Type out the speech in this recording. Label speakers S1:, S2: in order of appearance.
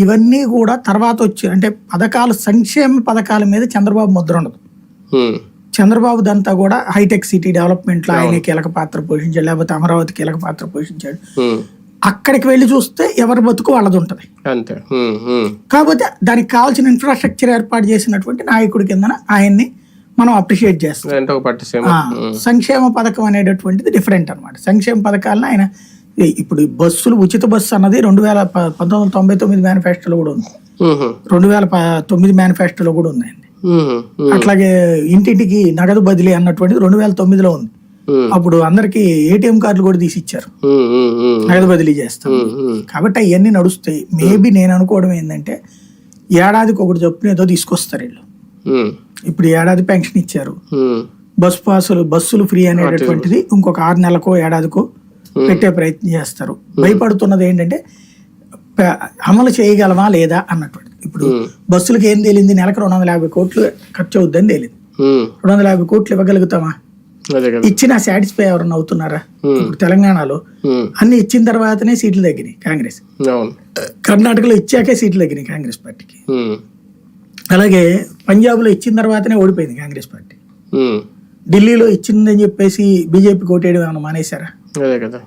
S1: ఇవన్నీ కూడా తర్వాత వచ్చి అంటే పథకాలు సంక్షేమ పథకాల మీద చంద్రబాబు ముద్ర ఉండదు.
S2: ఉమ్,
S1: చంద్రబాబు దంతా కూడా హైటెక్ సిటీ డెవలప్మెంట్లో ఆయన కీలక పాత్ర పోషించాడు లేకపోతే అమరావతి కీలక పాత్ర పోషించాడు. అక్కడికి వెళ్ళి చూస్తే ఎవరి బతుకు వాళ్ళది ఉంటది.
S2: అంతే.
S1: కాకపోతే దానికి కావాల్సిన ఇన్ఫ్రాస్ట్రక్చర్ ఏర్పాటు చేసినటువంటి నాయకుడి కిందన ఆయన్ని మనం అప్రిషియేట్ చేస్తాం. సంక్షేమ పథకం అనేటటువంటిది డిఫరెంట్ అన్నమాట. సంక్షేమ పథకాలను ఆయన ఇప్పుడు బస్సులు ఉచిత బస్సు అన్నది రెండు వేల పంతొమ్మిది వందల తొంభై తొమ్మిది మేనిఫెస్టోలో కూడా ఉంది. రెండు వేల తొమ్మిది మేనిఫెస్టోలో కూడా ఉంది.
S2: ఉహు, ఉమ్,
S1: అట్లాగే ఇంటింటికి నగదు బదిలీ అన్నటువంటిది రెండు వేల తొమ్మిదిలో ఉంది. అప్పుడు అందరికి ఏటీఎం కార్డులు కూడా తీసి ఇచ్చారు. నగదు బదిలీ చేస్తాం. కాబట్టి అవన్నీ నడుస్తాయి. మేబీ నేను అనుకోవడం ఏంటంటే ఏడాదికి ఒకటి చొప్పున ఏదో తీసుకొస్తారు వీళ్ళు. ఇప్పుడు ఏడాది పెన్షన్ ఇచ్చారు. బస్ పాసులు బస్సులు ఫ్రీ అనేటటువంటిది ఇంకొక ఆరు నెలలకో ఏడాదికో పెట్టే ప్రయత్నం చేస్తారు. భయపడుతున్నది ఏంటంటే అమలు చేయగలమా లేదా అన్నటువంటి ఇప్పుడు
S2: ఉమ్,
S1: బస్సులకు ఏం తేలింది? నెలకు రెండు వందల యాభై కోట్లు ఖర్చు అవుద్దని తేలింది. రెండు వందల యాభై కోట్లు ఇవ్వగలుగుతామా? ఇచ్చిన సాటిస్ఫై ఎవరన్నా అవుతున్నారా? ఇప్పుడు తెలంగాణలో అన్ని ఇచ్చిన తర్వాతనే సీట్లు తగ్గినాయి కాంగ్రెస్. కర్ణాటకలో ఇచ్చాకే సీట్లు తగ్గినాయి కాంగ్రెస్ పార్టీకి. అలాగే పంజాబ్లో ఇచ్చిన తర్వాతనే ఓడిపోయింది కాంగ్రెస్ పార్టీ. ఢిల్లీలో ఇచ్చిందని చెప్పేసి బీజేపీ కోటేయడం ఏమైనా మానేశారా?
S2: అదే కదా.